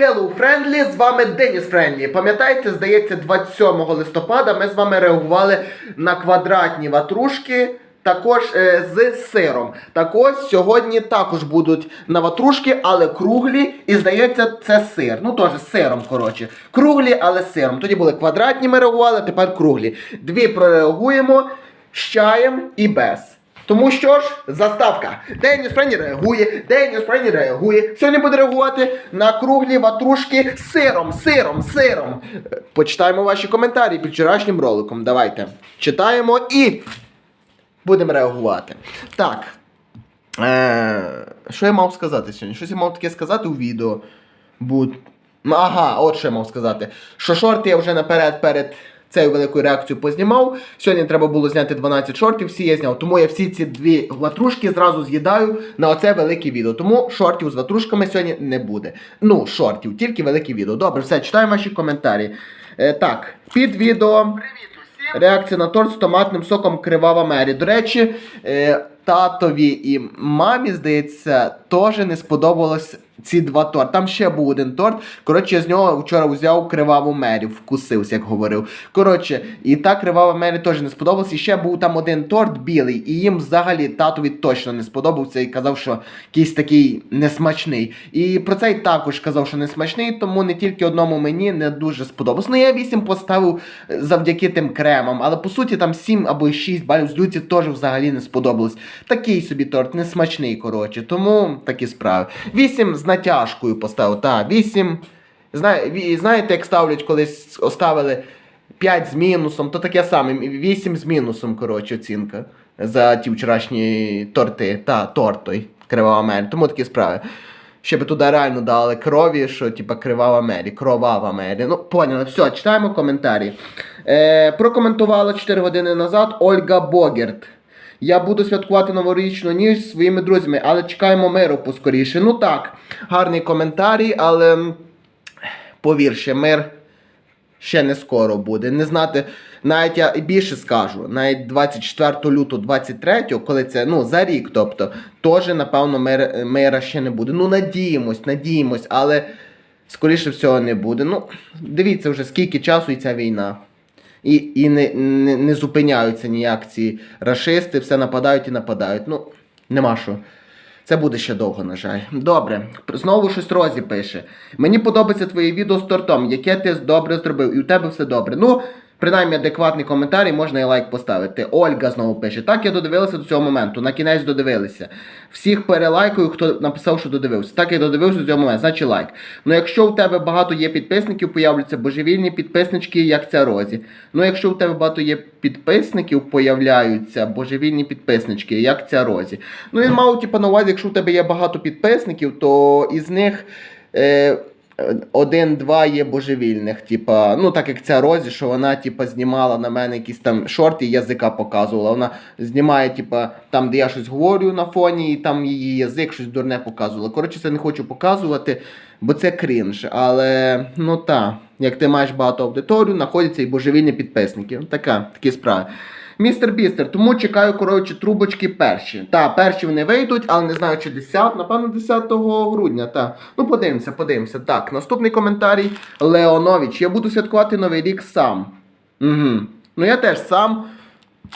Hello Friendly, з вами Деніс Френдлі. Пам'ятаєте, здається, 27 листопада ми з вами реагували на квадратні ватрушки. Також е, з сиром. Так ось сьогодні також будуть на ватрушки, але круглі. І здається, це сир. Ну теж сиром, коротше. Круглі, але сиром. Тоді були квадратні, ми реагували, тепер круглі. Дві прореагуємо з чаєм і без. Тому що ж, заставка. Деніс Френі реагує, Деніс Френі реагує. Сьогодні буде реагувати на круглі ватрушки з сиром, сиром, сиром. Е, Почитаємо ваші коментарі під вчорашнім роликом. Давайте. Читаємо і будемо реагувати. Так. Е, що я мав сказати сьогодні? Щось я мав таке сказати у відео. Бу... Ага, от що я мав сказати. Що шорти я вже наперед перед цією великою реакцією познімав. Сьогодні треба було зняти 12 шортів, всі я зняв. Тому я всі ці дві ватрушки зразу з'їдаю на оце велике відео. Тому шортів з ватрушками сьогодні не буде. Ну, шортів, тільки велике відео. Добре, все, читаємо ваші коментарі. Е, так, під відео. Реакція на торт з томатним соком Кривава Мері. До речі, е, татові і мамі, здається, теж не сподобалось ці два торти. Там ще був один торт. Коротше, я з нього вчора взяв криваву мері, вкусився, як говорив. Коротше, і та кривава мері теж не сподобалась. І ще був там один торт білий, і їм взагалі татові точно не сподобався і казав, що якийсь такий несмачний. І про цей також казав, що несмачний, тому не тільки одному мені не дуже сподобалось. Ну я 8 поставив е, завдяки тим кремам, але по суті там 7 або 6 балів з Люці теж взагалі не сподобалось. Такий собі торт, несмачний, коротше. Тому такі справи. 8 з натяжкою поставив. Та, 8. Знаєте, як ставлять колись оставили 5 з мінусом, то таке саме. 8 з мінусом, коротше, оцінка за ті вчорашні торти. Та, торт той, кривава. Тому такі справи. Ще би туди реально дали крові, що типа кривава мері, кровава мері. Ну, поняли, все, читаємо коментарі. Е, прокоментувала 4 години назад Ольга Богерт. Я буду святкувати новорічну ніч зі своїми друзями, але чекаємо миру поскоріше. Ну так, гарний коментарій, але м, повір ще, мир ще не скоро буде. Не знати, навіть я більше скажу, навіть 24 лютого 23, коли це ну за рік, тобто, теж, напевно, мир, мира ще не буде. Ну, надіємось, надіємось, але скоріше всього не буде. Ну, дивіться вже, скільки часу і ця війна. І, і не, не, не зупиняються ніяк ці рашисти, все нападають і нападають. Ну, нема що. Це буде ще довго, на жаль. Добре, знову щось Розі пише. Мені подобається твоє відео з тортом, яке ти добре зробив, і у тебе все добре. Ну, принаймні адекватний коментарі, можна і лайк поставити. Ольга знову пише. Так я додивилася до цього моменту. На кінець додивилися. Всіх перелайкую, хто написав, що додивився. Так я додивився до цього моменту, значить лайк. Ну якщо у тебе багато є підписників, появляться божевільні підписнички, як ця Розі. Ну якщо у тебе багато є підписників, появляються божевільні підписнички, як ця Розі. Ну він мав типу, на увазі, якщо у тебе є багато підписників, то із них. Е, один-два є божевільних, типа, ну так як ця Розі, що вона типа знімала на мене якісь там шорти язика показувала. Вона знімає, типа, там, де я щось говорю на фоні, і там її язик щось дурне показувала. Коротше, це не хочу показувати, бо це крінж. Але ну та, як ти маєш багато аудиторію, знаходяться і божевільні підписники. Така, такі справи. Містер Бістер, тому чекаю, коротше, трубочки перші. Та, перші вони вийдуть, але не знаю, чи 10, напевно, 10 грудня. Та. Ну, подивимося, подивимося. Так, наступний коментарій. Леонович. Я буду святкувати Новий рік сам. Угу. Ну я теж сам.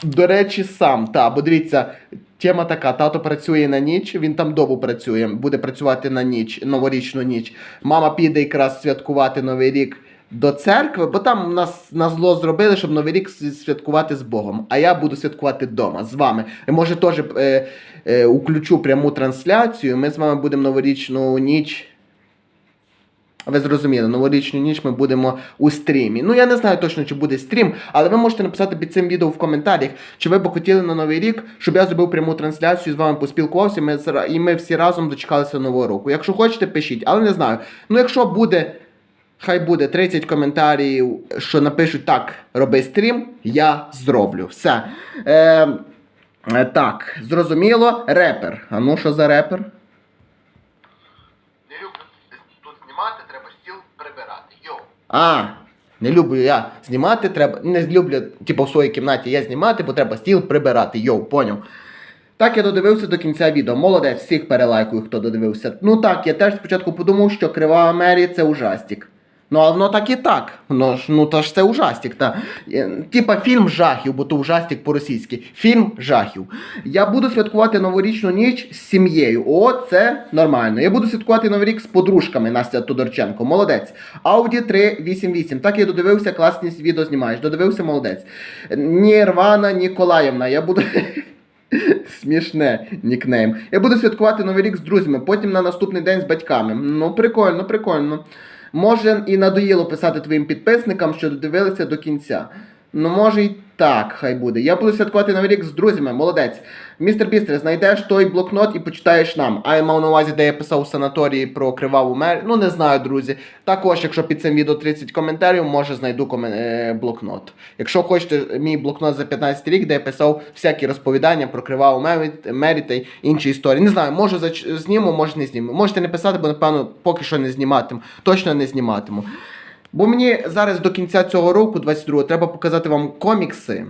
До речі, сам. Та, бо дивіться, тема така: тато працює на ніч, він там добу працює, буде працювати на ніч, новорічну ніч. Мама піде якраз святкувати Новий рік до церкви, бо там нас на зло зробили, щоб Новий рік святкувати з Богом. А я буду святкувати вдома з вами. Може, теж е, е, уключу пряму трансляцію. Ми з вами будемо новорічну ніч. Ви зрозуміли, новорічну ніч ми будемо у стрімі. Ну я не знаю точно, чи буде стрім, але ви можете написати під цим відео в коментарях, чи ви б хотіли на новий рік, щоб я зробив пряму трансляцію з вами поспілкувався. Ми і ми всі разом дочекалися нового року. Якщо хочете, пишіть, але не знаю. Ну якщо буде. Хай буде 30 коментарів, що напишуть так, роби стрім, я зроблю. Все. Е, е, так, зрозуміло, репер. А ну що за репер? Не люблю тут знімати, треба стіл прибирати. Йоу. А, не люблю я знімати, треба. Не люблю, типу, в своїй кімнаті я знімати, бо треба стіл прибирати. Йоу, поняв. Так, я додивився до кінця відео. Молодець, всіх перелайкую, хто додивився. Ну так, я теж спочатку подумав, що Крива Мері це ужастик. Ну, а воно так і так. Воно ж, ну то ж це ужастик, та. Е, Типа фільм жахів, бо то ужастик по-російськи. Фільм жахів. Я буду святкувати новорічну ніч з сім'єю. О, це нормально. Я буду святкувати новий рік з подружками Настя Тодорченко. Молодець. Audi 388. Так я додивився, класні відео знімаєш. Додивився, молодець. Нірвана Ніколаївна. Я буду. Смішне нікнейм. Я буду святкувати новий рік з друзями, потім на наступний день з батьками. Ну, прикольно, прикольно. Може і надоїло писати твоїм підписникам, що додивилися до кінця. Ну, може і так, хай буде. Я буду святкувати новий рік з друзями, молодець. Містер Бістер, знайдеш той блокнот і почитаєш нам. А я мав на увазі, де я писав у санаторії про криваву мер. Ну, не знаю, друзі. Також, якщо під цим відео 30 коментарів, може знайду комен... е, блокнот. Якщо хочете мій блокнот за 15 рік, де я писав всякі розповідання про криваву мері та інші історії. Не знаю, може зач... зніму, може не зніму. Можете не писати, бо напевно поки що не зніматиму. Точно не зніматиму. Бо мені зараз до кінця цього року, 22-го, треба показати вам комікси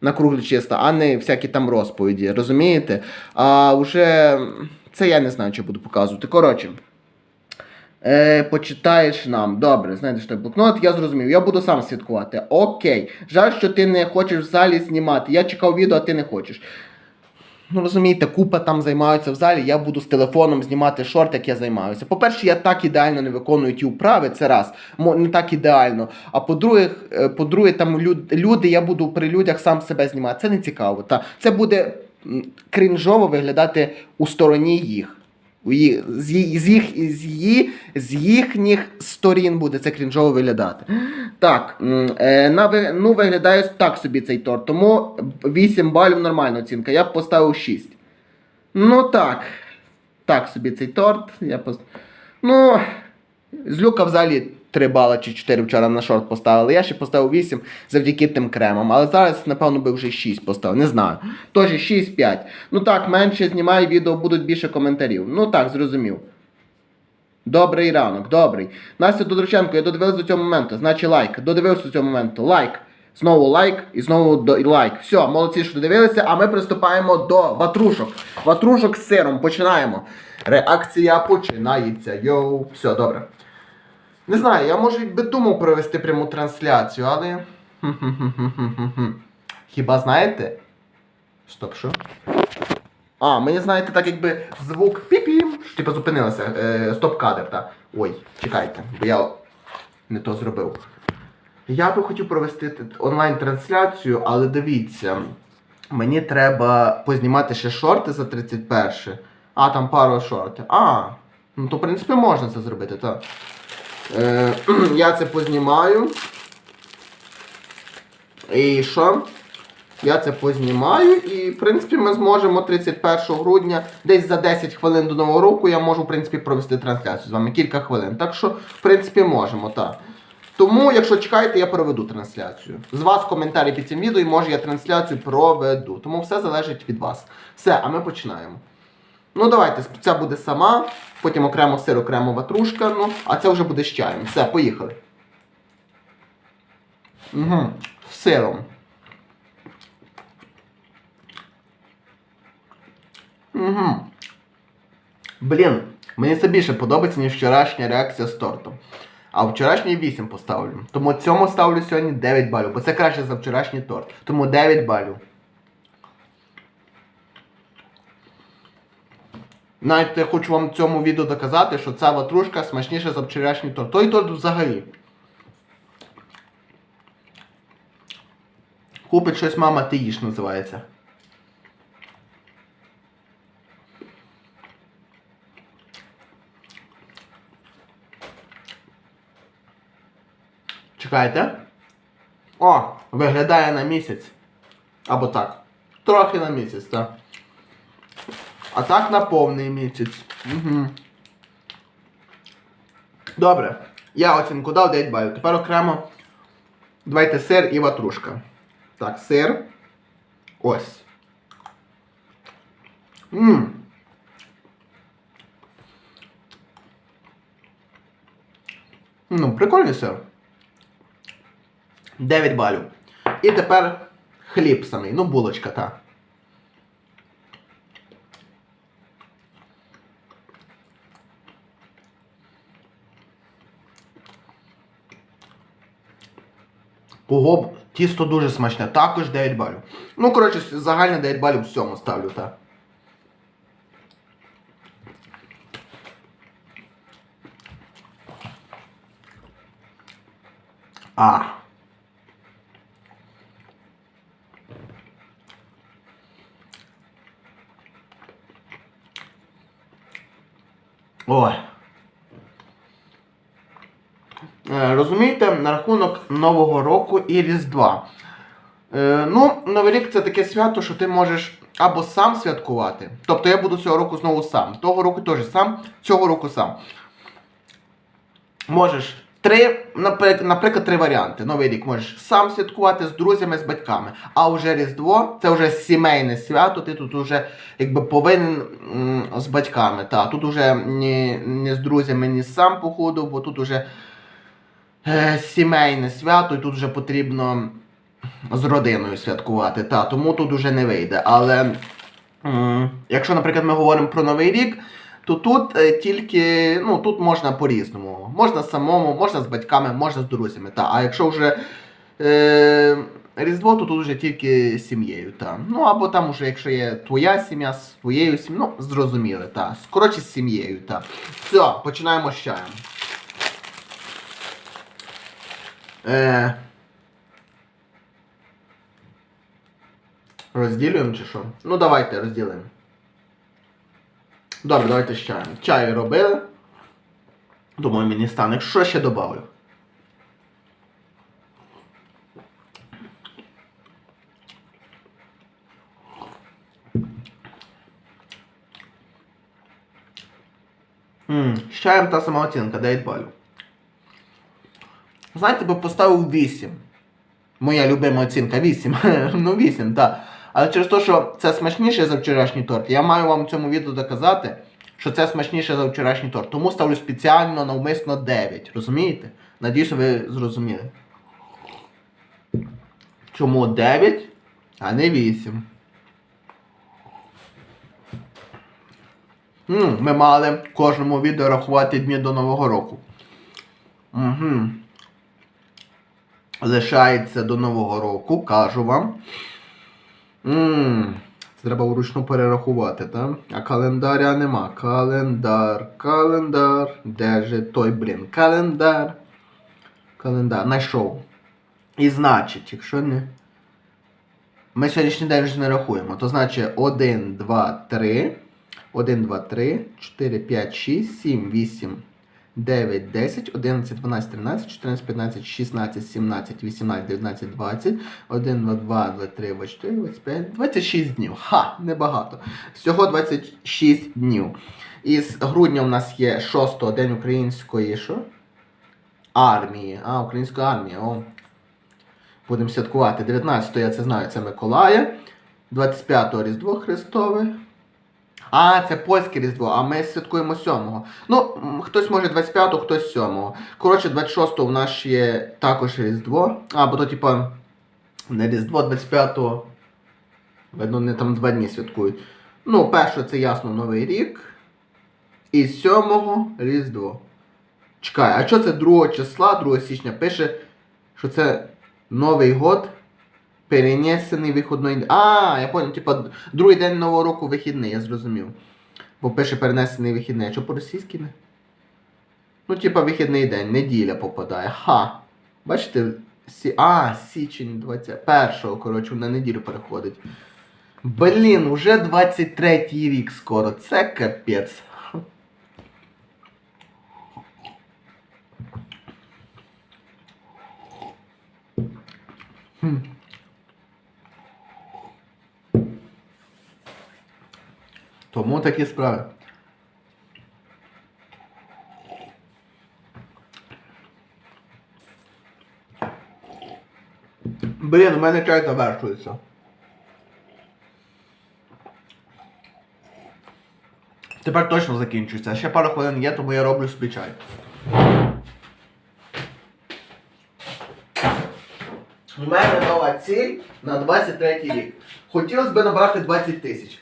на круглі чисто, а не всякі там розповіді, розумієте? А вже це я не знаю, що буду показувати. Коротше. Е, почитаєш нам. Добре, знайдеш той блокнот, я зрозумів. Я буду сам святкувати. Окей. Жаль, що ти не хочеш в залі знімати. Я чекав відео, а ти не хочеш. Ну, розумієте, купа там займаються в залі, я буду з телефоном знімати шорт, як я займаюся. По-перше, я так ідеально не виконую ті вправи, це раз. Не так ідеально. А по-друге, е, по-друге, там люди, я буду при людях сам себе знімати. Це не цікаво. Та. Це буде крінжово виглядати у стороні їх. Їх, з, з, їх, з, її, з їхніх сторін буде це крінжово виглядати. Так, е, на, ну виглядає так собі цей торт. Тому 8 балів нормальна оцінка. Я б поставив 6. Ну так. Так собі цей торт. Я пост... Ну, з люка в залі 3 бала чи 4 вчора на шорт поставили. Я ще поставив 8 завдяки тим кремам. Але зараз, напевно, би вже 6 поставив. Не знаю. Тож 6-5. Ну так, менше знімаю відео, будуть більше коментарів. Ну так, зрозумів. Добрий ранок, добрий. Настя Тодорченко, я додивився до цього моменту. Значить лайк. Додивився до цього моменту. Лайк. Знову лайк і знову до, лайк. Все, молодці, що додивилися, а ми приступаємо до ватрушок. Ватрушок з сиром. Починаємо. Реакція починається. Йоу. Все, добре. Не знаю, я може би думав провести пряму трансляцію, але. Хіба знаєте? Стоп, що? А, мені знаєте, так якби звук пі-пім, що типу зупинилося. Е, стоп-кадр, так. Ой, чекайте, бо я не то зробив. Я би хотів провести онлайн-трансляцію, але дивіться, мені треба познімати ще шорти за 31. А, там пару шортів. А, ну то в принципі можна це зробити, так. Е, я це познімаю. І що? Я це познімаю і, в принципі, ми зможемо 31 грудня, десь за 10 хвилин до Нового року, я можу, в принципі, провести трансляцію з вами кілька хвилин. Так що, в принципі, можемо, так. Тому, якщо чекаєте, я проведу трансляцію. З вас коментарі під цим відео, і може я трансляцію проведу. Тому все залежить від вас. Все, а ми починаємо. Ну, давайте, ця буде сама, потім окремо сир, окремо ватрушка, ну, а це вже буде з чаєм. Все, поїхали. Угу. З сиром. Угу. Блін, мені це більше подобається, ніж вчорашня реакція з тортом. А вчорашній 8 поставлю. Тому цьому ставлю сьогодні 9 балів, бо це краще за вчорашній торт. Тому 9 балів. Навіть я хочу вам в цьому відео доказати, що ця ватрушка смачніша за вчорашній торт. Той торт взагалі. Купить щось мама ти їж називається. Чекайте. О, виглядає на місяць. Або так. Трохи на місяць, так. А так на повний місяць. Угу. Добре. Я оцінку дав 9 балів. Тепер окремо. Давайте сир і ватрушка. Так, сир. Ось. Ммм. Ну, прикольний сир. 9 балів. І тепер хліб самий, ну булочка та. Кого тісто дуже смачне, також 9 балів. Ну, коротше, загальне 9 балів всьому ставлю, так. А. Ой. Е, Розумієте, на рахунок Нового року і Різдва. Е, ну, Новий рік це таке свято, що ти можеш або сам святкувати. Тобто я буду цього року знову сам. Того року теж сам, цього року сам. Можеш три, наприклад, три варіанти. Новий рік можеш сам святкувати з друзями, з батьками. А вже Різдво це вже сімейне свято, ти тут вже якби повинен з батьками. Та, тут уже ні, ні з друзями, ні сам походу, бо тут уже сімейне свято, і тут вже потрібно з родиною святкувати. Та, тому тут уже не вийде. Але якщо, наприклад, ми говоримо про Новий рік, то тут е, тільки ну, тут можна по-різному. Можна самому, можна з батьками, можна з друзями. Та. А якщо вже е, Різдво, то тут вже тільки з сім'єю. Та. Ну або там уже, якщо є твоя сім'я з твоєю сім'єю, ну, зрозуміли, та. Коротше, з сім'єю. Та. Все, починаємо з чаєм. Е, розділюємо чи що? Ну давайте розділимо. Добре, давайте з чаєм. Чай робили. Думаю, мені стане. Що ще добавлю? Ммм, з та сама оцінка, 9 балів. Знаєте, би поставив 8. Моя любима оцінка 8. ну 8, так. Але через те, що це смачніше за вчорашній торт, я маю вам в цьому відео доказати, що це смачніше за вчорашній торт. Тому ставлю спеціально навмисно 9. Розумієте? Надіюсь, ви зрозуміли. Чому 9, а не 8? Ми мали кожному відео рахувати дні до Нового року. Угу. Лишається до Нового року, кажу вам. Ммм, це треба вручну перерахувати, так? А календаря нема. Календар, календар. Де же той, блін? Календар. Календар. Найшов. І значить, якщо не. Ми сьогоднішній день вже не рахуємо. То значить 1, 2, 3. 1, 2, 3, 4, 5, 6, 7, 8, 9, 10, 11, 12, 13, 14, 15, 16, 17, 18, 19, 20, 1, 2, 2, 23, 24, 25, 26 днів. Ха, небагато. Всього 26 днів. Із грудня у нас є 6 день української що? армії. А, української армії. О. Будемо святкувати. 19 я це знаю, це Миколая. 25 Різдво Христове. А, це польське Різдво, а ми святкуємо 7-го. Ну, хтось може 25-го, хтось 7-го. Коротше, 26-го у нас є також Різдво. А, бо то, типа, не Різдво, 25-го. Видно, вони там два дні святкують. Ну, перше, це ясно Новий рік. І 7-го Різдво. Чекай, а що це 2 числа, 2 січня пише, що це Новий год. Перенесений вихідний. А, я понял, типа другий день нового року вихідний, я зрозумів. Бо пише перенесений вихідний. А що по-російськи не? Ну, типа вихідний день, неділя попадає. Ха. Бачите, сі... а, січень 21-го, коротше, на неділю переходить. Блін, уже 23-й рік скоро. Це капець. Хм. Тому такі справи. Блін, у мене чай завершується. Тепер точно закінчується. Ще пару хвилин є, тому я роблю собі чай. У мене нова ціль на 23 рік. Хотілося б набрати 20 тисяч.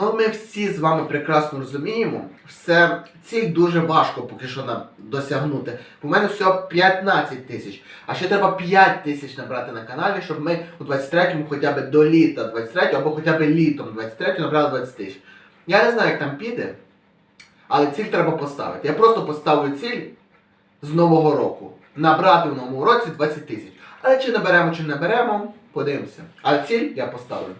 Ну, ми всі з вами прекрасно розуміємо, все ціль дуже важко поки що нам досягнути. У мене всього 15 тисяч. А ще треба 5 тисяч набрати на каналі, щоб ми у 23-му хоча б до літа 23 або хоча б літом 23 набрали 20 тисяч. Я не знаю, як там піде, але ціль треба поставити. Я просто поставлю ціль з нового року. Набрати в новому році 20 тисяч. Але чи наберемо, чи не беремо, подивимося. Але ціль я поставлю.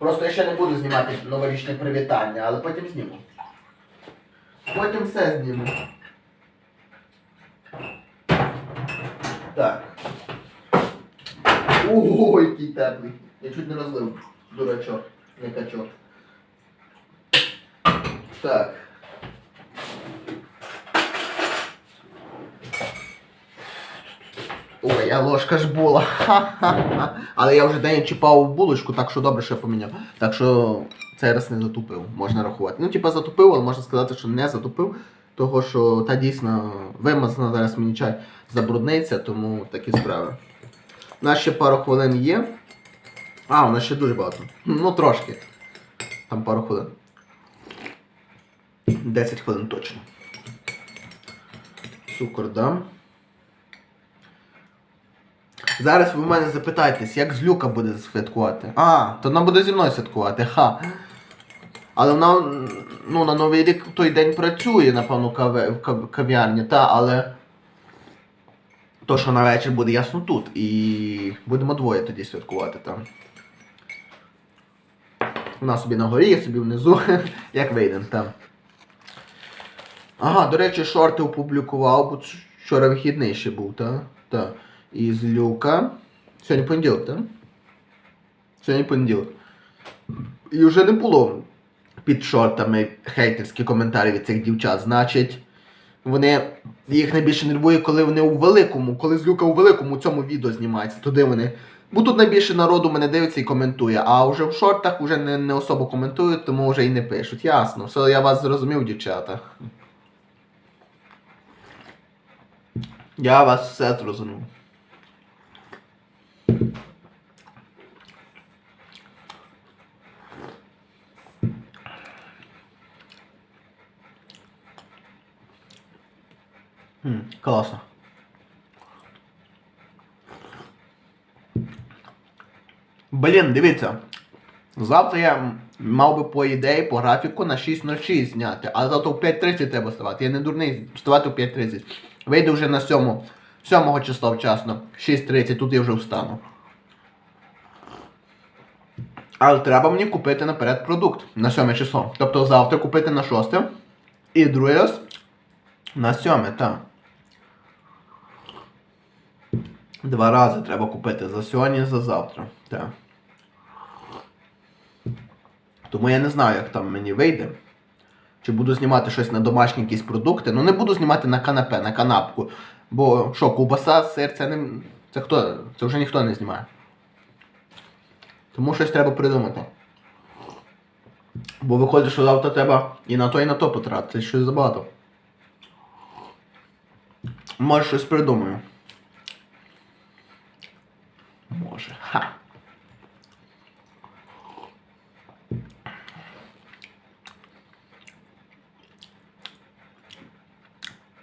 Просто я ще не буду знімати новорічне привітання, але потім зніму. Потім все зніму. Так. Ого, який теплий. Я чуть не розлив. Дурачок, не качок. Так. Ой, а ложка ж була. Ха-ха-ха. Але я вже день чіпав булочку, так що добре, що я поміняв. Так що цей раз не затупив, можна рахувати. Ну, типа затупив, але можна сказати, що не затупив. Того, що та дійсно вимазана зараз мені чай забрудниться, тому такі справи. У нас ще пару хвилин є. А, у нас ще дуже багато. Ну трошки. Там пару хвилин. 10 хвилин точно. Цукор дам. Зараз ви в мене запитаєтесь, як з люка буде святкувати. А, то вона буде зі мною святкувати, ха. Але вона ну, на Новий рік в той день працює, напевно, каве, в кав'ярні, та, але то, що на вечір буде ясно тут. І будемо двоє тоді святкувати там. Вона собі на горі, я собі внизу, як вийдемо там. Ага, до речі, шорти опублікував, бо вчора вихідний ще був, так? Так. Із люка. Сьогодні понеділок, так? Сьогодні понеділок. І вже не було під шортами хейтерські коментарі від цих дівчат. Значить, вони їх найбільше нервує, коли вони у великому, коли з люка у великому цьому відео знімається, туди вони. Бо тут найбільше народу мене дивиться і коментує, а вже в шортах вже не, не особо коментують, тому вже і не пишуть. Ясно, все, я вас зрозумів, дівчата. Я вас все зрозумів. М, класно. Блін, дивіться. Завтра я мав би по ідеї, по графіку на 6.06 зняти, але завтра в 5.30 треба вставати. Я не дурний вставати в 5.30. Вийду вже на 7, 7 числа вчасно. 6.30, тут я вже встану. Але треба мені купити наперед продукт на 7 число. Тобто завтра купити на 6 і другий раз на 7, так. Два рази треба купити за сьогодні і за завтра. Так. Тому я не знаю, як там мені вийде. Чи буду знімати щось на домашні якісь продукти. Ну не буду знімати на канапе, на канапку. Бо що, ковбаса, сир, це не. Це хто? Це вже ніхто не знімає. Тому щось треба придумати. Бо виходить, що завтра треба і на то, і на то потратити. Щось забагато. Може щось придумаю. Може. Ха.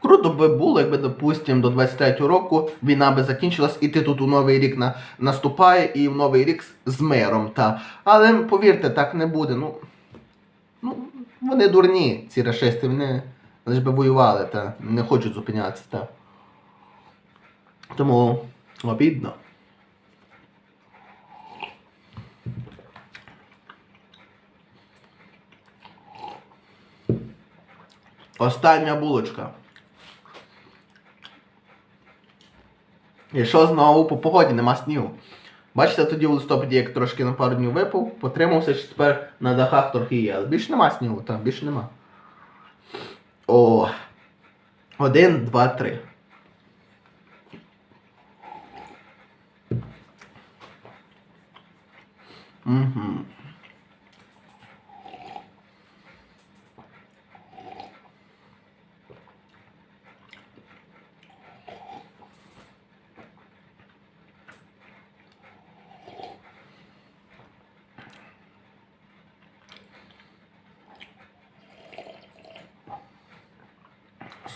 Круто би було, якби, допустим, до 23-го року війна би закінчилась, і ти тут у Новий рік на, наступає, і в Новий рік з, з миром. Та. Але повірте, так не буде. Ну, ну, вони дурні, ці расисти, вони лише би воювали, та не хочуть зупинятися. Та. Тому обідно. Остання булочка. І що знову по погоді нема снігу. Бачите, тоді у листопаді, як трошки на пару днів випав, потримався, що тепер на дахах трохи є. Але більше нема снігу, там більше нема. О. Один, два, три. Угу.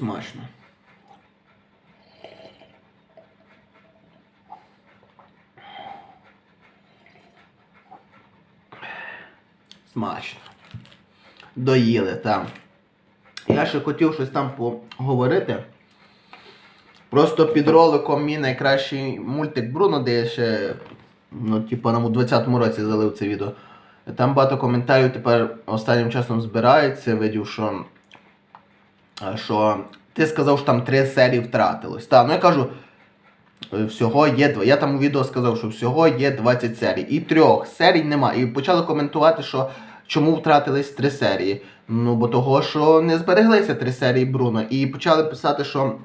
Смачно. Смачно. Доїли там. Я ще хотів щось там поговорити. Просто під роликом мій найкращий мультик Бруно, де я ще, ну, типу, нам у 20-му році залив це відео. Там багато коментарів тепер останнім часом збирається, видів, що, що ти сказав, що там три серії втратилось. Так, ну я кажу, е, всього є два. Я там у відео сказав, що всього є 20 серій. І трьох серій нема. І почали коментувати, що чому втратились три серії. Ну, бо того, що не збереглися три серії Бруно. І почали писати, що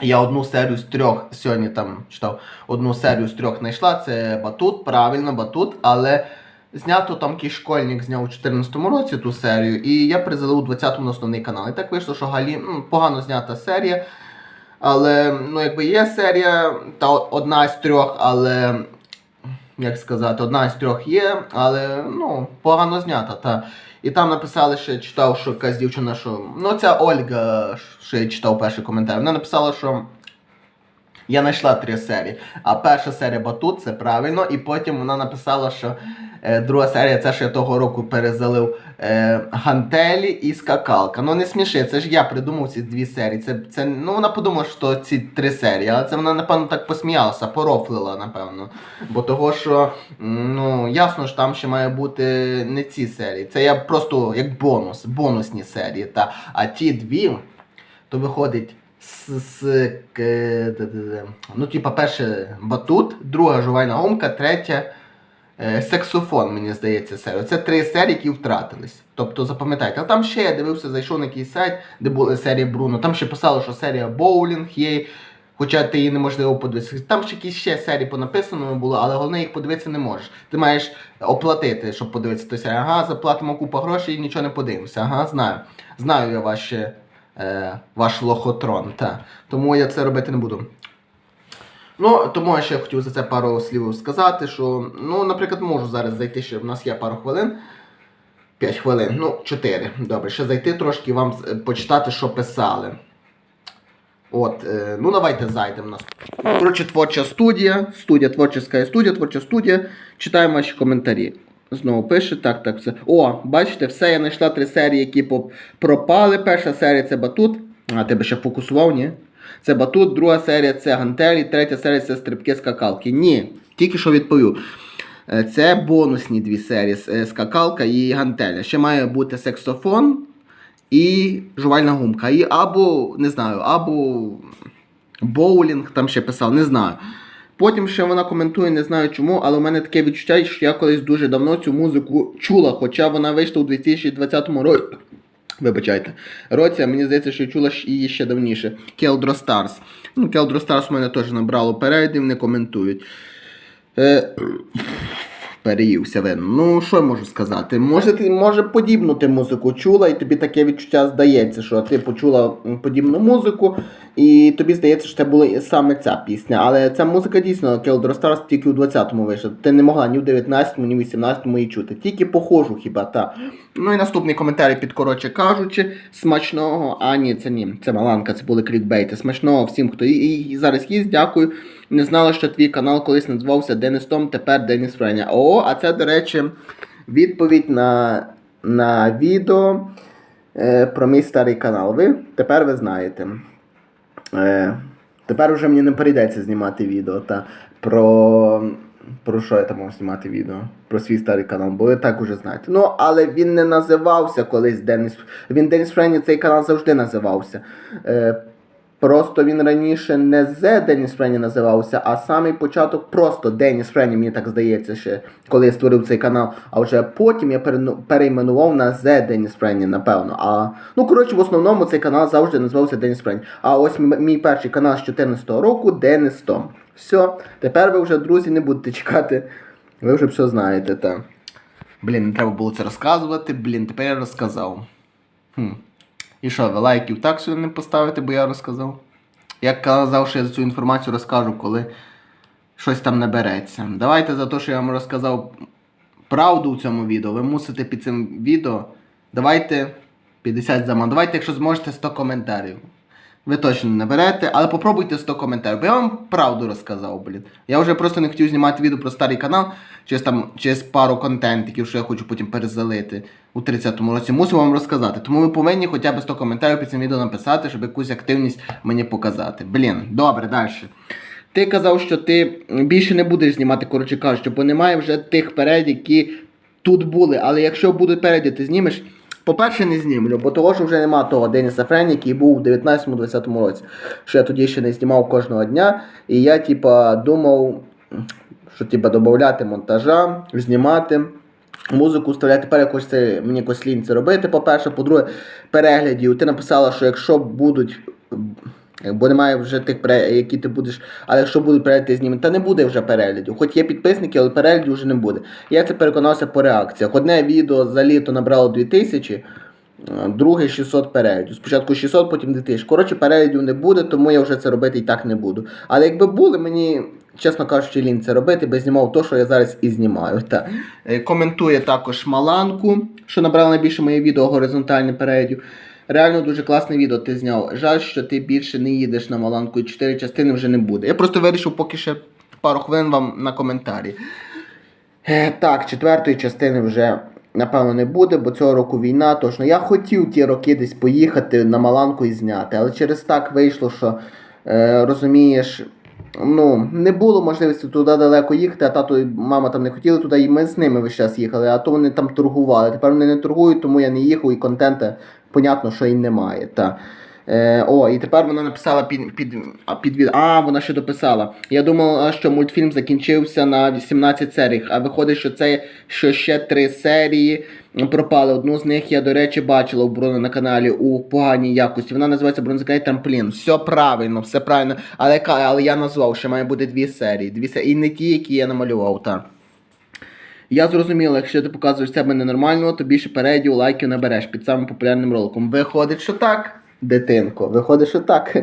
я одну серію з трьох сьогодні там читав, одну серію з трьох знайшла. Це Батут, правильно, Батут, але знято там якийсь школьник зняв у 2014 році ту серію, і я призалив у 20-му на основний канал. І так вийшло, що Галі м, погано знята серія. Але ну, якби є серія, та одна з трьох, але як сказати, одна з трьох є, але ну, погано знята. Та. І там написали, що я читав, що якась дівчина, що. Ну, ця Ольга, що я читав перший коментар, вона написала, що я знайшла три серії. А перша серія Батут, це правильно, і потім вона написала, що е, друга серія це що я того року перезалив е, гантелі і скакалка. Ну не сміши, це ж я придумав ці дві серії. Це, це, ну вона подумала, що ці три серії, але це вона, напевно, так посміялася, порофлила, напевно. Бо того, що ну, ясно ж там ще має бути не ці серії. Це я просто як бонус, бонусні серії. Та. А ті дві, то виходить. С, с, к, д- д- д- ну, типа, перше батут, друга жувальна гумка, третя е, саксофон, мені здається, серія. Це три серії, які втратились. Тобто запам'ятайте. А там ще я дивився, зайшов на якийсь сайт, де були серії Бруно. Там ще писало, що серія боулінг є. Хоча ти її неможливо подивитися. Там ще якісь ще серії понаписаними було, але головне їх подивитися не можеш. Ти маєш оплатити, щоб подивитися серію. Ага, заплатимо купу грошей і нічого не подивимося. Ага, знаю. Знаю я ваші, е, ваш лохотрон. Та. Тому я це робити не буду. Ну, тому я ще хотів за це пару слів сказати, що, ну, наприклад, можу зараз зайти, ще в нас є пару хвилин. 5 хвилин, ну, 4. Добре, ще зайти трошки вам почитати, що писали. От, е, ну давайте зайдемо нас. Коротше, творча студія, студія, творча студія, творча студія. Читаємо ваші коментарі. Знову пише, так, так, все. О, бачите, все, я знайшла три серії, які пропали. Перша серія це батут. А тебе ще фокусував, ні? Це батут, друга серія це гантелі, третя серія це стрибки скакалки. Ні, тільки що відповів. Е, Це бонусні дві серії е, скакалка і гантеля. Ще має бути саксофон і жувальна гумка. І або, не знаю, або боулінг там ще писав, не знаю. Потім ще вона коментує, не знаю чому, але у мене таке відчуття, що я колись дуже давно цю музику чула, хоча вона вийшла у 2020 році. Вибачайте. Році, а мені здається, що я чула її ще давніше. Келдро Старс. Ну, Келдро Старс у мене теж набрало переглядів, не коментують. Е, переївся вин. Ну, що я можу сказати? Може, ти може подібну ти музику чула, і тобі таке відчуття здається, що ти почула подібну музику, і тобі здається, що це була саме ця пісня. Але ця музика дійсно Келдро Stars тільки у 20-му вийшла. Ти не могла ні в 19-му, ні в 18-му її чути. Тільки похожу хіба та. Ну і наступний коментар під коротше кажучи, смачного. А ні, це ні, це маланка, це були клікбейти. Смачного всім, хто і, і зараз їсть, дякую. Не знала, що твій канал колись називався Денис Том, тепер Деніс Френя. О, а це, до речі, відповідь на, на відео е, про мій старий канал. Ви тепер ви знаєте. Е, тепер вже мені не прийдеться знімати відео та про. Про що я там мав знімати відео? Про свій старий канал, бо ви так уже знаєте. Ну, але він не називався колись Деніс. Він Деніс Френі цей канал завжди називався. Е, Просто він раніше не з Деніс Френі називався, а самий початок просто Деніс Френі, мені так здається, ще коли я створив цей канал. А вже потім я перейменував на The Деніс Френі, напевно. А, ну, коротше, в основному цей канал завжди називався Деніс Френі. А ось мій перший канал з 2014 року Денис Том. Все, тепер ви вже, друзі, не будете чекати. Ви вже все знаєте, так. Блін, не треба було це розказувати. Блін, тепер я розказав. Хм. І що, ви лайків так сюди не поставите, бо я розказав? Я казав, що я за цю інформацію розкажу, коли щось там набереться. Давайте за те, що я вам розказав правду в цьому відео. Ви мусите під цим відео. Давайте 50 заман. Давайте, якщо зможете, 100 коментарів. Ви точно не наберете, але попробуйте 100 коментарів, бо я вам правду розказав, блін. Я вже просто не хотів знімати відео про старий канал через там через пару контентиків, що я хочу потім перезалити у 30-му році. Мусив вам розказати. Тому ви повинні хоча б 100 коментарів під цим відео написати, щоб якусь активність мені показати. Блін, добре, далі. Ти казав, що ти більше не будеш знімати, коротше кажучи, бо немає вже тих перед, які тут були. Але якщо будуть переді, ти знімеш. По-перше, не знімлю, бо того, що вже нема того Деніса Френі, який був у 19-20 році. Що я тоді ще не знімав кожного дня. І я, типа, думав, що типа додати монтажа, знімати. Музику вставляти тепер якось це мені якось це робити. По-перше, по-друге, переглядів. Ти написала, що якщо будуть. Бо немає вже тих переглядів, які ти будеш. Але якщо будуть перегляди знімати, та не буде вже переглядів. Хоч є підписники, але переглядів вже не буде. Я це переконався по реакціях. Одне відео за літо набрало 2000, е, друге 600 переглядів. Спочатку 600, потім 2000. Коротше, переглядів не буде, тому я вже це робити і так не буду. Але якби були, мені, чесно кажучи, лінь це робити, би знімав то, що я зараз і знімаю. Та. Е, Коментує також Маланку, що набрала найбільше моє відео горизонтальне переглядів. Реально дуже класне відео ти зняв. Жаль, що ти більше не їдеш на Маланку і 4 частини вже не буде. Я просто вирішив поки ще пару хвилин вам на коментарі. Е, Так, четвертої частини вже напевно не буде, бо цього року війна. Точно я хотів ті роки десь поїхати на Маланку і зняти, але через так вийшло, що е, розумієш. Ну, не було можливості туди далеко їхати, а тато і мама там не хотіли туди, і ми з ними весь час їхали, а то вони там торгували. Тепер вони не торгують, тому я не їхав, і контента, понятно, що і немає. Та. Е, о, і тепер вона написала під, під, під А, вона ще дописала. Я думала, що мультфільм закінчився на 18 серій, а виходить, що це що ще три серії пропали. Одну з них я, до речі, бачила у Бруно на каналі у поганій якості. Вона називається Бронзакай Трамплін. Все правильно, все правильно. Але, але я назвав, що має бути дві серії. Дві серії. І не ті, які я намалював, так. Я зрозуміла, якщо ти показуєш себе ненормально, то більше передів, лайків набереш під самим популярним роликом. Виходить, що так, дитинко. Виходить, що так.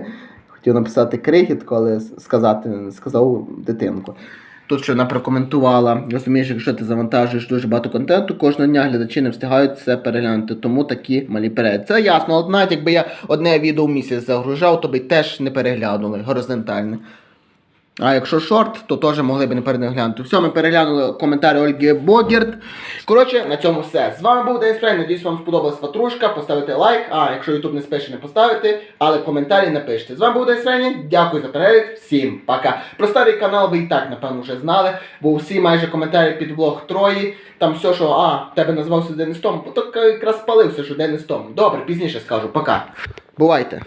Хотів написати крихітку, але сказати сказав дитинко. Тут що вона прокоментувала, розумієш, якщо ти завантажуєш дуже багато контенту, кожного дня глядачі не встигають це переглянути, тому такі малі перед. Це ясно, але навіть якби я одне відео в місяць загружав, то би теж не переглянули горизонтальне. А якщо шорт, то теж могли б не переглянути. Все, ми переглянули коментарі Ольги Богерт. Коротше, на цьому все. З вами був Денис Фрейн. Надіюсь, вам сподобалась ватрушка. Поставите лайк. А, якщо YouTube не спише, не поставите, але коментарі напишіть. З вами був Денис Фрейн. Дякую за перегляд. Всім пока. Про старий канал ви і так, напевно, вже знали, бо усі майже коментарі під влог Трої. Там все, що а, тебе назвався Денис Том, то якраз спалився, що Денис Том. Добре, пізніше скажу. Пока. Бувайте.